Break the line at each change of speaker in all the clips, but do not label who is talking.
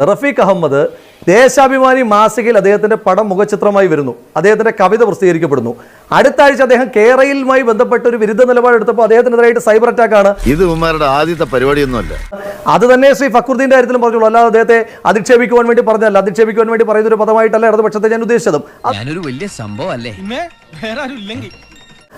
റഫീഖ് അഹമ്മദ് ദേശാഭിമാനി മാസികയിൽ അദ്ദേഹത്തിന്റെ പടം മുഖചിത്രമായി വരുന്നു. അദ്ദേഹത്തിന്റെ കവിത പ്രസിദ്ധീകരിക്കപ്പെടുന്നു. അടുത്ത ആഴ്ച അദ്ദേഹം കേരളയിലുമായി ബന്ധപ്പെട്ട ഒരു വിരുദ്ധ നിലപാടെടുത്തപ്പോൾ അദ്ദേഹത്തിനെതിരായിട്ട് സൈബർ അറ്റാക്ക് ആണ്
ഇത് ഉമ്മാരുടെ ആദ്യത്തെ പരിപാടിയൊന്നുമല്ല.
അത് തന്നെ ശ്രീ ഫക്രുദ്ദീന്റെ കാര്യത്തിലും പറഞ്ഞോളൂ അല്ലാതെ അദ്ദേഹത്തെ അധിക്ഷേപിക്കുവാൻ വേണ്ടി പറഞ്ഞല്ല. അധിക്ഷേപിക്കുവാൻ വേണ്ടി പറയുന്ന ഒരു പദമായിട്ടല്ല ഇടതുപക്ഷത്തെ ഞാൻ ഉദ്ദേശിച്ചതും.
വലിയ സംഭവം അല്ലേ?
വേറെ ആരും ഇല്ലെങ്കിൽ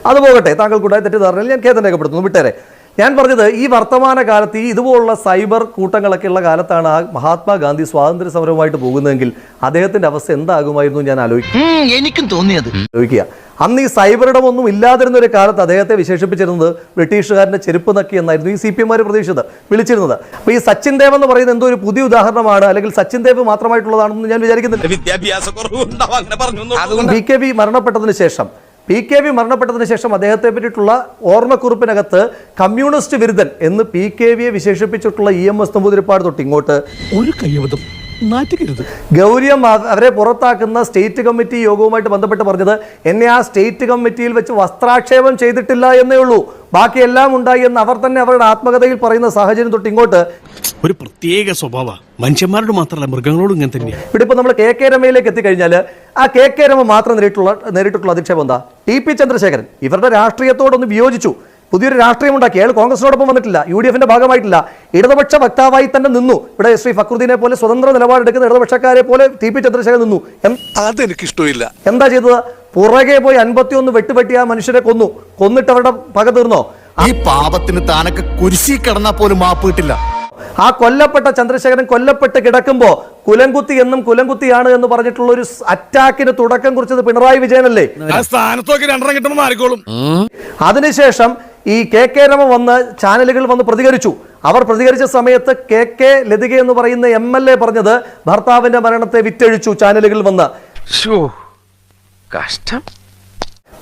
അത് പോകട്ടെ. താങ്കൾക്കുണ്ടായ തെറ്റിദ്ധാരണയിൽ ഞാൻ ഖേദം രേഖപ്പെടുത്തുന്നു. വിട്ടേരെ. ഞാൻ പറഞ്ഞത് ഈ വർത്തമാന കാലത്ത് ഈ ഇതുപോലുള്ള സൈബർ കൂട്ടങ്ങളൊക്കെ ഉള്ള കാലത്താണ് ആ മഹാത്മാഗാന്ധി സ്വാതന്ത്ര്യ സമരവുമായിട്ട് പോകുന്നതെങ്കിൽ അദ്ദേഹത്തിന്റെ അവസ്ഥ എന്താകുമായിരുന്നു ഞാൻ ആലോചിക്കും.
എനിക്കും തോന്നിയത്.
ആലോചിക്കുക. അന്ന് ഈ സൈബർ ഇടമൊന്നും ഇല്ലാതിരുന്ന ഒരു കാലത്ത് അദ്ദേഹത്തെ വിശേഷിപ്പിച്ചിരുന്നത് ബ്രിട്ടീഷുകാരന്റെ ചെരുപ്പ് നക്കി എന്നായിരുന്നു ഈ സി പി എമാർ പ്രതീക്ഷിച്ചത് വിളിച്ചിരുന്നത്. അപ്പോൾ ഈ സച്ചിൻ ദേവ് എന്ന് പറയുന്നത് എന്തോ ഒരു പുതിയ ഉദാഹരണമാണ് അല്ലെങ്കിൽ സച്ചിൻ ദേവ് മാത്രമായിട്ടുള്ളതാണെന്ന് ഞാൻ വിചാരിക്കുന്നില്ല.
വിദ്യാഭ്യാസ കുറവുണ്ടാവും അങ്ങനെ പറഞ്ഞു.
പി കെ വി മരണപ്പെട്ടതിന് ശേഷം പി കെ വി മരണപ്പെട്ടതിന് ശേഷം അദ്ദേഹത്തെ പറ്റിയിട്ടുള്ള ഓർമ്മക്കുറിപ്പിനകത്ത് കമ്മ്യൂണിസ്റ്റ് വിരുദ്ധൻ എന്ന് പി കെ വിയെ വിശേഷിപ്പിച്ചിട്ടുള്ള ഇ എം എസ് നമ്പൂതിരിപ്പാട് തൊട്ട് ഇങ്ങോട്ട്.
ഒരു കയ്യബദ്ധം നാറ്റുകരുത്
ഗൗരിയം അവ- അവരെ പുറത്താക്കുന്ന സ്റ്റേറ്റ് കമ്മിറ്റി യോഗവുമായിട്ട് ബന്ധപ്പെട്ട് പറഞ്ഞത് എന്നെ ആ സ്റ്റേറ്റ് കമ്മിറ്റിയിൽ വെച്ച് വസ്ത്രാക്ഷേപം ചെയ്തിട്ടില്ല എന്നേ ഉള്ളൂ. ബാക്കിയെല്ലാം ഉണ്ടായി എന്ന് അവർ തന്നെ അവരുടെ ആത്മകഥയിൽ പറയുന്ന സാഹചര്യം തൊട്ട് ഇങ്ങോട്ട്.
ഒരു പ്രത്യേക സ്വഭാവ. മനുഷ്യന്മാരോട് മാത്രമല്ല മൃഗങ്ങളോടും ഇങ്ങനെ തന്നെയാണ്
ഇവിടെ ഇപ്പോൾ നമ്മൾ കെ കെ രമയിലേക്ക് എത്തിക്കഴിഞ്ഞാൽ ആ കെ കെ രമ മാത്രം നേരിട്ടുള്ള നേരിട്ടുള്ള അധിക്ഷേപം എന്താ? ടി പി ചന്ദ്രശേഖരൻ ഇവരുടെ രാഷ്ട്രീയത്തോടൊന്ന് വിയോജിച്ചു. പുതിയൊരു രാഷ്ട്രീയം ഉണ്ടാക്കി. അയാൾ കോൺഗ്രസിനോടൊപ്പം വന്നിട്ടില്ല. യു ഡി എഫിന്റെ ഭാഗമായിട്ടില്ല. ഇടതുപക്ഷ വക്താവായി തന്നെ നിന്നു. ഇവിടെ ശ്രീ ഫക്രുദ്ദീനെ പോലെ സ്വതന്ത്ര നിലപാടെടുക്കുന്ന ഇടതുപക്ഷക്കാരെ പോലെ ടി പി ചന്ദ്രശേഖരൻ നിന്നു. അതെനിക്ക്
അതെനിക്കിഷ്ടമില്ല.
എന്താ ചെയ്തത്? പുറകെ പോയി അൻപത്തിയൊന്ന് വെട്ടുപെട്ടി ആ മനുഷ്യരെ കൊന്നു. കൊന്നിട്ട് അവരുടെ പക തീർന്നോ?
ഈ പാപത്തിന് താനൊക്കെ കുരിശി കിടന്നാൽ പോലും മാപ്പ് കിട്ടില്ല.
ആ കൊല്ലപ്പെട്ട ചന്ദ്രശേഖരൻ കൊല്ലപ്പെട്ട് കിടക്കുമ്പോ കുലംകുത്തി എന്നും കുലംകുത്തിയാണ് എന്ന് പറഞ്ഞിട്ടുള്ള ഒരു അറ്റാക്കിന് തുടക്കം കുറിച്ചത് പിണറായി വിജയനല്ലേ?
ആ സ്ഥാനത്തൊക്കെ രണ്ടെണ്ണം കിട്ടുമ്പോൾ മാറിക്കോളും.
അതിനുശേഷം ഈ കെ കെ രമ വന്ന് ചാനലുകൾ വന്ന് പ്രതികരിച്ചു. അവർ പ്രതികരിച്ച സമയത്ത് കെ കെ ലതിക എന്ന് പറയുന്ന എം എൽ എ പറഞ്ഞത് ഭർത്താവിന്റെ മരണത്തെ വിറ്റഴിച്ചു ചാനലുകൾ വന്ന്.
കഷ്ടം.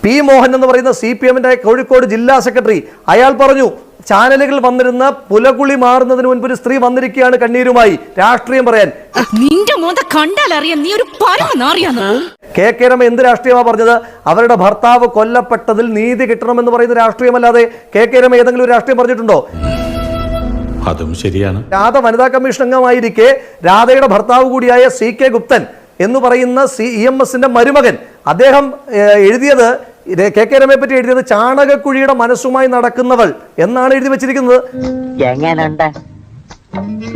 പി മോഹൻ എന്ന് പറയുന്ന സി പി എമ്മിന്റെ കോഴിക്കോട് ജില്ലാ സെക്രട്ടറി അയാൾ പറഞ്ഞു ചാനലുകൾ വന്നിരുന്ന പുലകുളി മാറുന്നതിന് മുൻപ് ഒരു സ്ത്രീ വന്നിരിക്കുകയാണ് കണ്ണീരുമായി. രാഷ്ട്രീയം പറയാൻ.
നിന്റെ കണ്ടാൽ അറിയാം നീ ഒരു
കെ കെ രമ എന്ത് രാഷ്ട്രീയമാണ് പറഞ്ഞത്? അവരുടെ ഭർത്താവ് കൊല്ലപ്പെട്ടതിൽ നീതി കിട്ടണമെന്ന് പറയുന്ന രാഷ്ട്രീയമല്ലാതെ കെ കെ രമ ഏതെങ്കിലും ഒരു രാഷ്ട്രീയം പറഞ്ഞിട്ടുണ്ടോ?
അതും ശരിയാണ്.
രാധ വനിതാ കമ്മീഷൻ അംഗമായിരിക്കെ രാധയുടെ ഭർത്താവ് കൂടിയായ സി കെ ഗുപ്തൻ എന്ന് പറയുന്ന സി ഇ എം എസിന്റെ മരുമകൻ. അദ്ദേഹം എഴുതിയത് കെ കെ രമയെ പറ്റി എഴുതിയത് ചാണകക്കുഴിയുടെ മനസ്സുമായി നടക്കുന്നവൾ എന്നാണ് എഴുതി വെച്ചിരിക്കുന്നത്.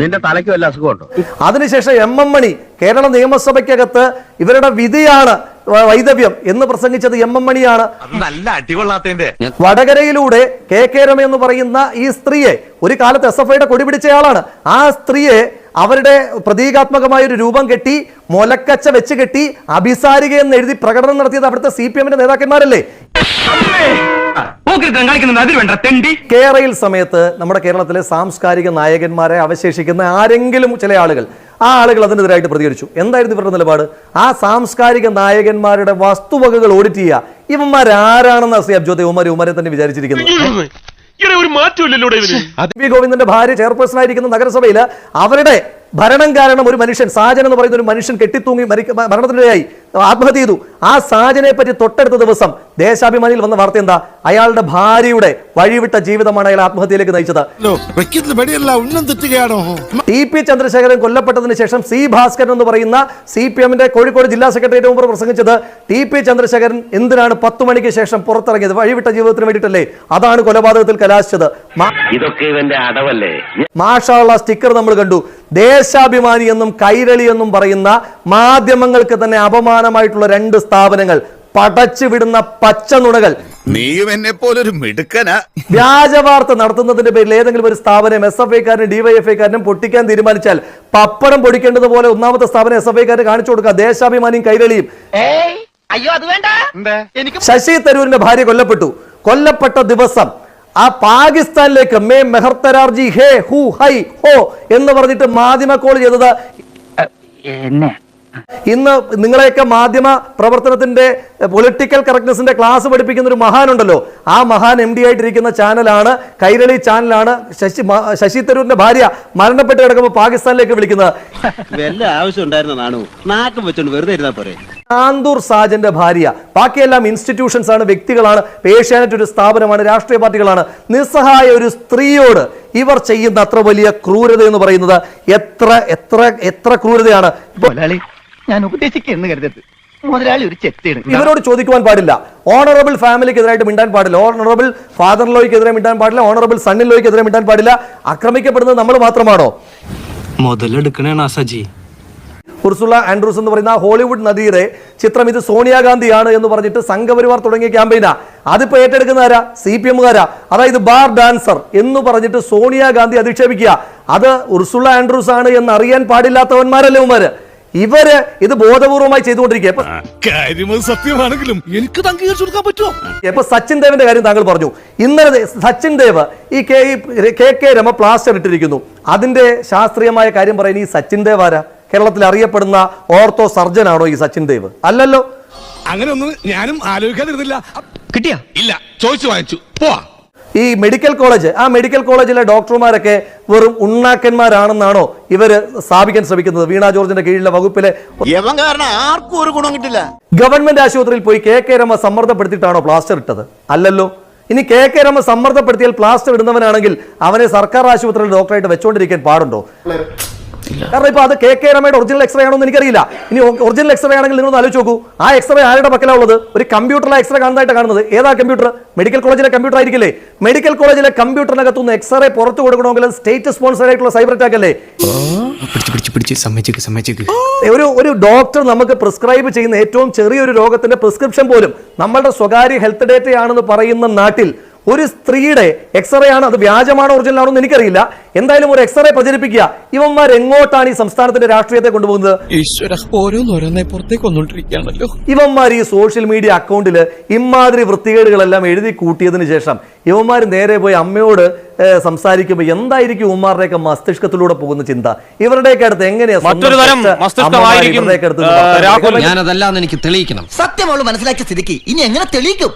നിന്റെ തലയ്ക്ക് വല്ല അസുഖമുണ്ടോ?
അതിനുശേഷം എം എം മണി കേരള നിയമസഭയ്ക്കകത്ത് ഇവരുടെ വിധിയാണ് വൈദവ്യം എന്ന് പ്രസംഗിച്ചത് എം എം മണിയാണ്.
നല്ല അടികൊള്ളാത്തതിന്റെ.
വടകരയിലൂടെ കെ കെ രമ എന്ന് പറയുന്ന ഈ സ്ത്രീയെ ഒരു കാലത്ത് എസ് എഫ് ഐയുടെ കൊടി പിടിച്ചയാളാണ് ആ സ്ത്രീയെ അവരുടെ പ്രതീകാത്മകമായ ഒരു രൂപം കെട്ടി മുലക്കച്ച വെച്ച് കെട്ടി അഭിസാരിക എന്ന് എഴുതി പ്രകടനം നടത്തിയത് അവിടുത്തെ സി പി എമ്മിന്റെ നേതാക്കന്മാരല്ലേ? കേരയിൽ സമയത്ത് നമ്മുടെ കേരളത്തിലെ സാംസ്കാരിക നായകന്മാരെ അവശേഷിക്കുന്ന ആരെങ്കിലും ചില ആളുകൾ ആ ആളുകൾ അതിനെതിരായിട്ട് പ്രതികരിച്ചു. എന്തായിരുന്നു ഇവരുടെ നിലപാട്? ആ സാംസ്കാരിക നായകന്മാരുടെ വസ്തുവകകൾ ഓഡിറ്റ് ചെയ്യുക. ഇവന്മാരാരാണെന്ന് അസി അബ്ജോദ് ഉമാരി ഉമാരെ തന്നെ വിചാരിച്ചിരിക്കുന്നത്
ഒരു മാറ്റമില്ലല്ലോ ഇവന്
വി ഗോവിന്ദന്റെ ഭാര്യ ചെയർപേഴ്സൺ ആയിരിക്കുന്ന നഗരസഭയിൽ അവരുടെ ഭരണം കാരണം ഒരു മനുഷ്യൻ സാജൻ എന്ന് പറയുന്ന ഒരു മനുഷ്യൻ കെട്ടിത്തൂങ്ങി മരിക്ക മരണത്തിനിടയായി ആത്മഹത്യ ചെയ്തു. ആ സാജനെ പറ്റി തൊട്ടടുത്ത ദിവസം ദേശാഭിമാനിയിൽ വന്ന വാർത്ത എന്താ? അയാളുടെ ഭാര്യയുടെ വഴിവിട്ട ജീവിതമാണ് അയാൾ ആത്മഹത്യയിലേക്ക് നയിച്ചത്. ടി പി ചന്ദ്രശേഖരൻ കൊല്ലപ്പെട്ടതിന് ശേഷം സി ഭാസ്കരൻ എന്ന് പറയുന്ന സി പി എമ്മിന്റെ കോഴിക്കോട് ജില്ലാ സെക്രട്ടേറിയറ്റ് മുമ്പ് പ്രസംഗിച്ചത് ടി പി ചന്ദ്രശേഖരൻ എന്തിനാണ് പത്ത് മണിക്ക് ശേഷം പുറത്തിറങ്ങിയത്? വഴിവിട്ട ജീവിതത്തിന് വേണ്ടിയിട്ടല്ലേ? അതാണ് കൊലപാതകത്തിൽ കലാശിച്ചത്. മാഷാള
ഇതൊക്കെ ഇവന്റെ അടവല്ലേ?
മാഷാള്ള സ്റ്റിക്കർ നമ്മൾ കണ്ടു. ദേശാഭിമാനി എന്നും കൈരളി എന്നും പറയുന്ന മാധ്യമങ്ങൾക്ക് തന്നെ അപമാനമായിട്ടുള്ള രണ്ട് സ്ഥാപനങ്ങൾ. പടച്ചു വിടുന്ന പച്ച നുണകൾ.
നീയും എന്നെ പോലൊരു മിടുക്കനാ.
വ്യാജ വാർത്ത നടത്തുന്നതിന്റെ പേരിൽ ഏതെങ്കിലും ഒരു സ്ഥാപനം എസ് എഫ് ഐക്കാരനും ഡിവൈഎഫ്ഐക്കാരനും പൊട്ടിക്കാൻ തീരുമാനിച്ചാൽ പപ്പടം പൊടിക്കേണ്ടത് പോലെ ഒന്നാമത്തെ സ്ഥാപനം എസ് എഫ് ഐക്കാരന് കാണിച്ചു കൊടുക്കുക. ദേശാഭിമാനിയും കൈരളിയും.
അയ്യോ അത് വേണ്ട.
ശശി തരൂരിന്റെ ഭാര്യ കൊല്ലപ്പെട്ടു. കൊല്ലപ്പെട്ട ദിവസം ആ പാകിസ്ഥാനിലേക്ക് മേ മെഹർ തരാർജി ഹേ ഹു ഹൈ ഹോ എന്ന് പറഞ്ഞിട്ട് മാധ്യമ കോൾ ചെയ്തത് ഇന്ന് നിങ്ങളെയൊക്കെ മാധ്യമ പ്രവർത്തനത്തിന്റെ പൊളിറ്റിക്കൽ കറക്റ്റ്നെസിന്റെ ക്ലാസ് പഠിപ്പിക്കുന്ന ഒരു മഹാനുണ്ടല്ലോ. ആ മഹാൻ എം ഡി ആയിട്ടിരിക്കുന്ന ചാനലാണ് കൈരളി ചാനലാണ് ശശി ശശി തരൂരിന്റെ ഭാര്യ മരണപ്പെട്ട് കിടക്കുമ്പോൾ പാകിസ്ഥാനിലേക്ക് വിളിക്കുന്നത്.
വല്ല ആവശ്യം ഉണ്ടായിരുന്ന നാക്കം വെച്ചോണ്ട് വെറുതെ ഇരുന്നാ പോരെ.
ആന്തൂർ സാജന്റെ ഭാര്യ. ബാക്കിയെല്ലാം ഇൻസ്റ്റിറ്റ്യൂഷൻസ് ആണ് വ്യക്തികളാണ് ഏഷ്യാനെറ്റ് ഒരു സ്ഥാപനമാണ് രാഷ്ട്രീയ പാർട്ടികളാണ്. നിസ്സഹായ ഒരു സ്ത്രീയോട് ഇവർ ചെയ്യുന്ന അത്ര വലിയ ക്രൂരത എന്ന് പറയുന്നത് എത്ര എത്ര എത്ര ക്രൂരതയാണ്.
ഞാൻ ഉപദേശിക്കുന്നു കരുതരുത്. മുതലാളി ഒരു ചെത്തിയാണ്.
ഇവരോട് ചോദിക്കുവാൻ പാടില്ല. ഓണറബിൾ ഫാമിലിക്കെതിരായിട്ട് മിണ്ടാൻ പാടില്ല. ഓണറബിൾ ഫാദർ ലോയ്ക്കെതിരെ മിണ്ടാൻ പാടില്ല. ഓണറബിൾ സണ്ണിൻ ലോയ്ക്കെതിരെ മിണ്ടാൻ പാടില്ല. ആക്രമിക്കപ്പെടുന്നത് നമ്മൾ മാത്രമാണോ?
മുതലെടുക്കണേണ സജി
ഉർസുല ആൻഡ്രൂസ് എന്ന് പറയുന്ന ആ ഹോളിവുഡ് നദിയുടെ ചിത്രം ഇത് സോണിയാഗാന്ധിയാണ് എന്ന് പറഞ്ഞിട്ട് സംഘപരിവാർ തുടങ്ങിയ ക്യാമ്പയിനാ. അതിപ്പോ ഏറ്റെടുക്കുന്ന ആരാ? സി പി എമ്മുകാരാ. അതായത് ബാർ ഡാൻസർ എന്ന് പറഞ്ഞിട്ട് സോണിയാഗാന്ധി അധിക്ഷേപിക്കുക. അത് ഉർസുല ആൻഡ്രൂസ് ആണ് എന്ന് അറിയാൻ പാടില്ലാത്തവന്മാരല്ലേ ഉമാര് ഇവർ ഇത് ബോധപൂർവമായി ചെയ്തുകൊണ്ടിരിക്കുക
സത്യമാണെങ്കിലും എനിക്ക് കൊടുക്കാൻ പറ്റുമോ?
ഇപ്പൊ സച്ചിൻ ദേവിന്റെ കാര്യം താങ്കൾ പറഞ്ഞു. ഇന്നലെ സച്ചിൻ ദേവ് ഈ K K K Rema plaster ഇട്ടിരിക്കുന്നു. അതിന്റെ ശാസ്ത്രീയമായ കാര്യം പറയുന്ന ഈ സച്ചിൻ ദേവ് ആരാ? കേരളത്തിൽ അറിയപ്പെടുന്ന ഓർത്തോ സർജൻ ആണോ ഈ സച്ചിൻ ദേവ്? അല്ലല്ലോ.
അങ്ങനെ ഒന്നും ഞാനും ആലോചിക്കാതിരുന്നില്ല.
കിട്ടിയാ?
ഇല്ല ചോദിച്ചു വാങ്ങിച്ചു. പോവാ.
ഈ മെഡിക്കൽ കോളേജ് ആ മെഡിക്കൽ കോളേജിലെ ഡോക്ടർമാരൊക്കെ വെറും ഉണ്ണാക്കന്മാരാണെന്നാണോ ഇവർ സ്ഥാപിക്കാൻ ശ്രമിക്കുന്നത്? വീണ ജോർജിന്റെ കീഴിലെ വകുപ്പിലെ
ആർക്കും ഒരു ഗുണം കിട്ടില്ല.
ഗവൺമെന്റ് ആശുപത്രിയിൽ പോയി കെ കെ രമ സമ്മർദ്ദപ്പെടുത്തിയിട്ടാണോ പ്ലാസ്റ്റർ ഇട്ടത്? അല്ലല്ലോ. ഇനി കെ കെ രമ സമ്മർദ്ദപ്പെടുത്തിയാൽ പ്ലാസ്റ്റർ ഇടുന്നവനാണെങ്കിൽ അവനെ സർക്കാർ ആശുപത്രിയിൽ ഡോക്ടറായിട്ട് വെച്ചോണ്ടിരിക്കാൻ പാടുണ്ടോ? കാരണം ഇപ്പൊ അത് കെ കെ രമയുടെ ഒറിജിനൽ എക്സ്റേ ആണോ എന്ന് എനിക്കറിയില്ല. ഇനി ഒറിജിനൽ എക്സ്റേ ആണെങ്കിൽ നിങ്ങൾ ആലോചിച്ച് നോക്കൂ. ആ എക്സ്റേ ആരുടെ പക്കലാണ് ഉള്ളത്? ഒരു കമ്പ്യൂട്ടറിലെ എക്സ്റേ കാണുന്നതായിട്ട് കാണുന്നത്. ഏതാ കമ്പ്യൂട്ടർ മെഡിക്കൽ കോളേജിലെ കമ്പ്യൂട്ടർ ആയിരിക്കില്ലേ? മെഡിക്കൽ കോളേജിലെ കമ്പ്യൂട്ടറിനകത്തുനിന്ന് എക്സ്റേ പുറത്തു കൊടുക്കണമെങ്കിൽ സ്റ്റേറ്റ് സ്പോൺസർ ആയിട്ടുള്ള സൈബർ അറ്റാക്ക് അല്ലേ? ഒരു ഒരു ഡോക്ടർ നമുക്ക് പ്രിസ്ക്രൈബ് ചെയ്യുന്ന ഏറ്റവും ചെറിയൊരു രോഗത്തിന്റെ പ്രിസ്ക്രിപ്ഷൻ പോലും നമ്മളുടെ സ്വകാര്യ ഹെൽത്ത് ഡേറ്റയാണെന്ന് പറയുന്ന നാട്ടിൽ ഒരു സ്ത്രീയുടെ എക്സ്റേ ആണ് അത് വ്യാജമാണോ ഒറിജിനൽ ആണോ എന്ന് എനിക്കറിയില്ല. എന്തായാലും ഒരു എക്സ്റേ പ്രചരിപ്പിക്കുക. ഇവന്മാർ എങ്ങോട്ടാണ് ഈ സംസ്ഥാനത്തിന്റെ രാഷ്ട്രീയത്തെ കൊണ്ടുപോകുന്നത്?
ഈശ്വര ഓരോന്നോരോന്നെ പുറത്തേക്ക് വന്നോണ്ടിരിക്കുകയാണല്ലോ.
ഇവന്മാർ ഈ സോഷ്യൽ മീഡിയ അക്കൗണ്ടിൽ ഇമാതിരി വൃത്തികേടുകളെല്ലാം എഴുതി കൂട്ടിയതിന് ശേഷം ഇവന്മാർ നേരെ പോയി അമ്മയോട് സംസാരിക്കുമ്പോൾ എന്തായിരിക്കും ഉമ്മാരുടെയൊക്കെ മസ്തിഷ്കത്തിലൂടെ പോകുന്ന ചിന്ത? ഇവരുടെയൊക്കെ അടുത്ത് എങ്ങനെയാണ്?
ഞാനതല്ലാന്ന് എനിക്ക് തെളിയിക്കണം.
സത്യം മനസ്സിലാക്കി മനസ്സിലാക്കിയ സ്ഥിതിക്ക് ഇനി എങ്ങനെ തെളിയിക്കും?